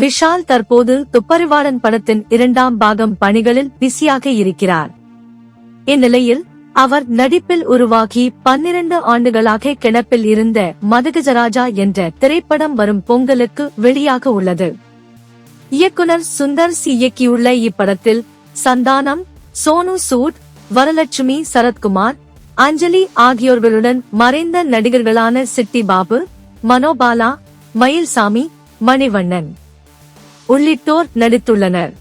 விஷால் தற்போது துப்பறிவாளன் படத்தின் இரண்டாம் பாகம் பணிகளில் பிஸியாக இருக்கிறார். இந்நிலையில் அவர் நடிப்பில் உருவாகி பன்னிரண்டு ஆண்டுகளாக கிணப்பில் இருந்த மதகஜராஜா என்ற திரைப்படம் வரும் பொங்கலுக்கு வெளியாக உள்ளது. இயக்குனர் சுந்தர் சி இயக்கியுள்ள இப்படத்தில் சந்தானம் சோனு சூட் வரலட்சுமி சரத்குமார் அஞ்சலி ஆகியோர்களுடன் மறைந்த நடிகர்களான சிட்டி பாபு மனோபாலா மயில்சாமி மணிவண்ணன். உள்ளிட்டோர் நடித்துள்ளனர்.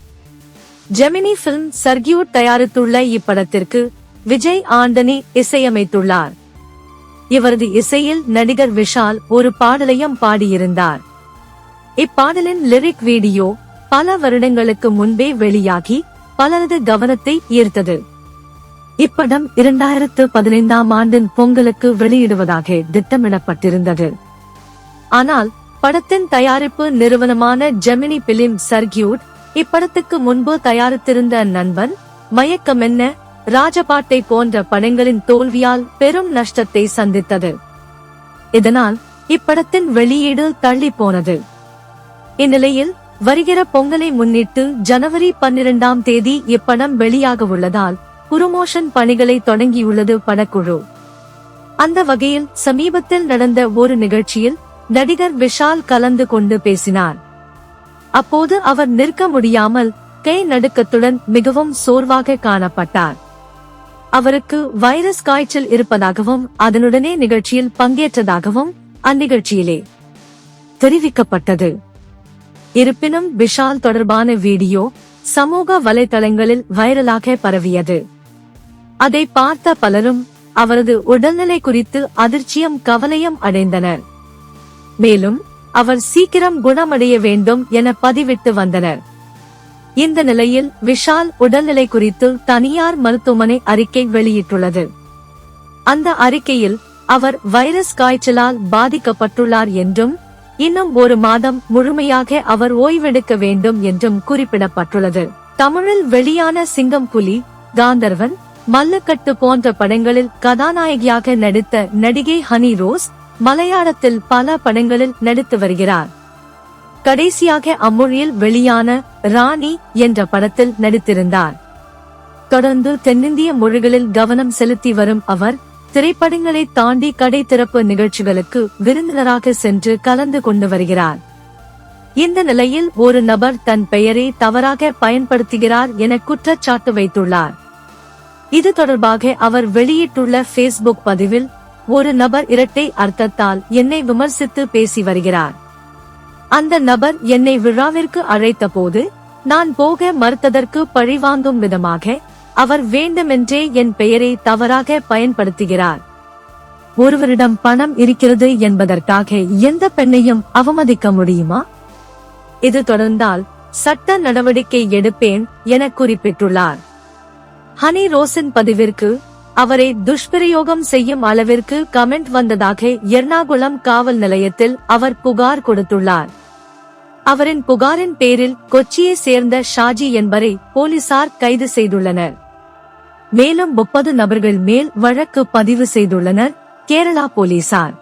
ஜெமினி பிலிம் சர்கியூட் தயாரித்துள்ள இப்படத்திற்கு விஜய் ஆண்டனி இசையமைத்துள்ளார். இவரது இசையில் நடிகர் விஷால் ஒரு பாடலையும் பாடியிருந்தார். இப்பாடலின் லிரிக் வீடியோ பல வருடங்களுக்கு முன்பே வெளியாகி பலரது கவனத்தை ஈர்த்தது. இப்படம் இரண்டாயிரத்து பதினைந்தாம் ஆண்டின் பொங்கலுக்கு வெளியிடுவதாக திட்டமிடப்பட்டிருந்தது. ஆனால் படத்தின் தயாரிப்பு நிறுவனமான ஜெமினி பிலிம் சர்கியூட் இப்படத்துக்கு முன்பு தயாரித்திருந்த நண்பன் மயக்கமென்ன ராஜபாட்டை போன்ற படங்களின் தோல்வியால் பெரும் நஷ்டத்தை சந்தித்தது. இதனால் இப்படத்தின் வெளியீடு தள்ளி போனது இந்நிலையில் வருகிற பொங்கலை முன்னிட்டு ஜனவரி பன்னிரெண்டாம் தேதி இப்படம் வெளியாக உள்ளதால் புரமோஷன் பணிகளை தொடங்கியுள்ளது படக்குழு. அந்த வகையில் சமீபத்தில் நடந்த ஒரு நிகழ்ச்சியில் நடிகர் விஷால் கலந்து கொண்டு பேசினார். அப்போது அவர் நிற்க முடியாமல் கை நடுக்கத்துடன் மிகவும் சோர்வாக காணப்பட்டார். அவருக்கு வைரஸ் காய்ச்சல் இருப்பதாகவும் அதனுடனே நிகழ்ச்சியில் பங்கேற்றதாகவும் அந்நிகழ்ச்சியிலே தெரிவிக்கப்பட்டது. இருப்பினும் விஷால் தொடர்பான வீடியோ சமூக வலைதளங்களில் வைரலாக பரவியது. அதை பார்த்த பலரும் அவரது உடல்நிலை குறித்து அதிர்ச்சியும் கவலையும் அடைந்தனர். மேலும் அவர் சீக்கிரம் குணமடைய வேண்டும் என பதிவிட்டு வந்தனர். இந்த நிலையில் விஷால் உடல்நிலை குறித்து தனியார் மருத்துவமனை அறிக்கை வெளியிட்டுள்ளது. அந்த அறிக்கையில் அவர் வைரஸ் காய்ச்சலால் பாதிக்கப்பட்டுள்ளார் என்றும் இன்னும் ஒரு மாதம் முழுமையாக அவர் ஓய்வெடுக்க வேண்டும் என்றும் குறிப்பிடப்பட்டுள்ளது. தமிழில் வெளியான சிங்கம் புலி காந்தர்வன் மல்லுக்கட்டு போன்ற படங்களில் கதாநாயகியாக நடித்த நடிகை ஹனி ரோஸ் மலையாளத்தில் பல படங்களில் நடித்து வருகிறார். கடைசியாக அம்மொழியில் வெளியான ராணி என்ற படத்தில் நடித்திருந்தார். தொடர்ந்து தென்னிந்திய மொழிகளில் கவனம் செலுத்தி வரும் அவர் திரைப்படங்களை தாண்டி கடை திறப்பு நிகழ்ச்சிகளுக்கு விருந்தினராக சென்று கலந்து கொண்டு வருகிறார். இந்த நிலையில் ஒரு நபர் தன் பெயரை தவறாக பயன்படுத்துகிறார் என குற்றச்சாட்டு வைத்துள்ளார். இது தொடர்பாக அவர் வெளியிட்டுள்ள ஃபேஸ்புக் பதிவில் ஒரு நபர் இரட்டை அர்த்தத்தால் என்னை விமர்சித்து பேசி வருகிறார். அந்த நபர் என்னை விழாவிற்கு அழைத்த போது நான் போக மறுத்ததற்கு பழிவாங்கும் விதமாக அவர் வேண்டுமென்றே என் பெயரை தவறாக பயன்படுத்துகிறார். ஒருவரிடம் பணம் இருக்கிறது என்பதற்காக எந்த பெண்ணையும் அவமதிக்க முடியுமா? இது தொடர்ந்தால் சட்ட நடவடிக்கை எடுப்பேன் என குறிப்பிட்டுள்ளார். ஹனி ரோசன் பதிவிற்கு அவரை துஷ்பிரயோகம் செய்யும் அளவிற்கு கமெண்ட் வந்ததாக எர்ணாகுளம் காவல் நிலையத்தில் அவர் புகார் கொடுத்துள்ளார். அவரின் புகாரின் பேரில் கொச்சியை சேர்ந்த ஷாஜி என்பரை போலீசார் கைது செய்துள்ளனர். மேலும் முப்பது நபர்கள் மேல் வழக்கு பதிவு செய்துள்ளனர் கேரளா போலீசார்.